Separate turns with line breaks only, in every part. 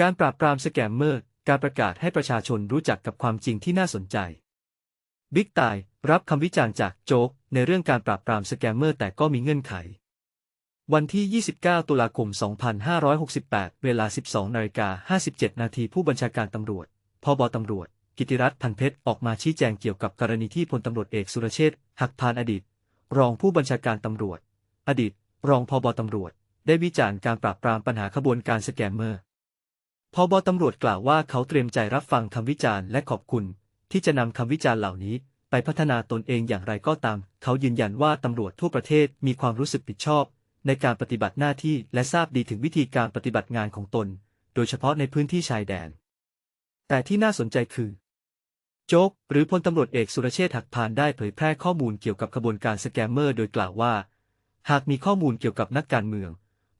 การปราบปรามสแกมเมอร์ การประกาศให้ประชาชนรู้จักกับความจริงที่น่าสนใจ บิ๊กตายรับคำวิจารณ์จากโจ๊กในเรื่องการปราบปรามสแกมเมอร์แต่ก็มีเงื่อนไข วันที่ 29 ตุลาคม 2568 เวลา 12นาฬิกา57 นาทีผู้บัญชาการตำรวจ พบตำรวจ กิติรัตน์พันเพชร ออกมาชี้แจงเกี่ยวกับกรณีที่พลตำรวจเอกสุรเชษฐ์หักพานอดีต รองผู้บัญชาการตำรวจ อดีต รองพบตำรวจ ได้วิจารณ์การปราบปรามปัญหาขบวนการสแกมเมอร์ พบตำรวจกล่าวว่าเขาเตรียมใจรับฟังคำวิจารณ์และขอบคุณ ที่จะนำคำวิจารณ์เหล่านี้ ไปพัฒนาตนเองอย่างไรก็ตาม เขายืนยันว่าตำรวจทั่วประเทศมีความรู้สึกผิดชอบ ในการปฏิบัติหน้าที่และทราบดีถึงวิธีการปฏิบัติงานของตน โดยเฉพาะในพื้นที่ชายแดน แต่ที่น่าสนใจคือ โจ๊กหรือพลตำรวจเอกสุรเชษฐ์หักพานได้เผยแพร่ข้อมูลเกี่ยวกับขบวนการสแกมเมอร์ โดยกล่าวว่า หากมีข้อมูลเกี่ยวกับนักการเมือง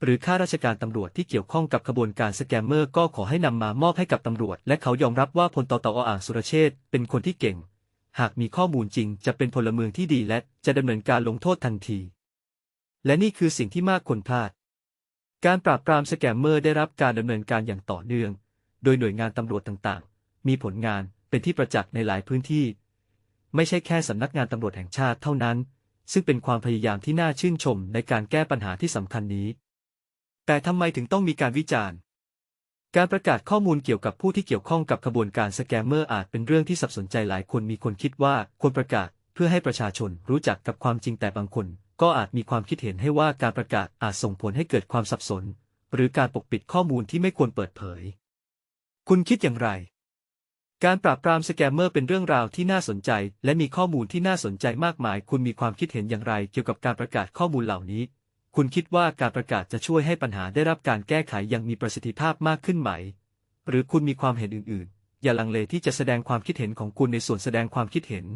หรือข้าราชการตำรวจที่เกี่ยวข้องกับขบวนการสแกมเมอร์ก็ขอให้นำมามอบให้กับตำรวจ และเขายอมรับว่าพลตตออ่างสุรเชษฐ์เป็นคนที่เก่ง หากมีข้อมูลจริงจะเป็นพลเมืองที่ดีและจะดำเนินการลงโทษทันที และนี่คือสิ่งที่มากคนพลาด การปราบปรามสแกมเมอร์ได้รับการดำเนินการอย่างต่อเนื่อง โดยหน่วยงานตำรวจต่างๆ มีผลงานเป็นที่ประจักษ์ในหลายพื้นที่ ไม่ใช่แค่สำนักงานตำรวจแห่งชาติเท่านั้น ซึ่งเป็นความพยายามที่น่าชื่นชมในการแก้ปัญหาที่สำคัญนี้ แต่ทำไมถึงต้องมีการวิจารณ์ การประกาศข้อมูลเกี่ยวกับผู้ที่เกี่ยวข้องกับขบวนการสแกมเมอร์อาจเป็นเรื่องที่สับสนใจหลายคนมีคนคิดว่าควรประกาศเพื่อให้ประชาชนรู้จักกับความจริงแต่บางคน ก็อาจมีความคิดเห็นให้ว่าการประกาศอาจส่งผลให้เกิดความสับสน หรือการปกปิดข้อมูลที่ไม่ควรเปิดเผย คุณคิดอย่างไร การปราบปรามสแกมเมอร์เป็นเรื่องราวที่น่าสนใจ และมีข้อมูลที่น่าสนใจมากมาย คุณมีความคิดเห็นอย่างไร เกี่ยวกับการประกาศข้อมูลเหล่านี้ คุณคิดว่าการประกาศจะช่วยให้ปัญหาได้รับการแก้ไขอย่างมีประสิทธิภาพมากขึ้นไหม หรือคุณมีความเห็นอื่น ๆ อย่าลังเลที่จะแสดงความคิดเห็นของคุณในส่วนแสดงความคิดเห็น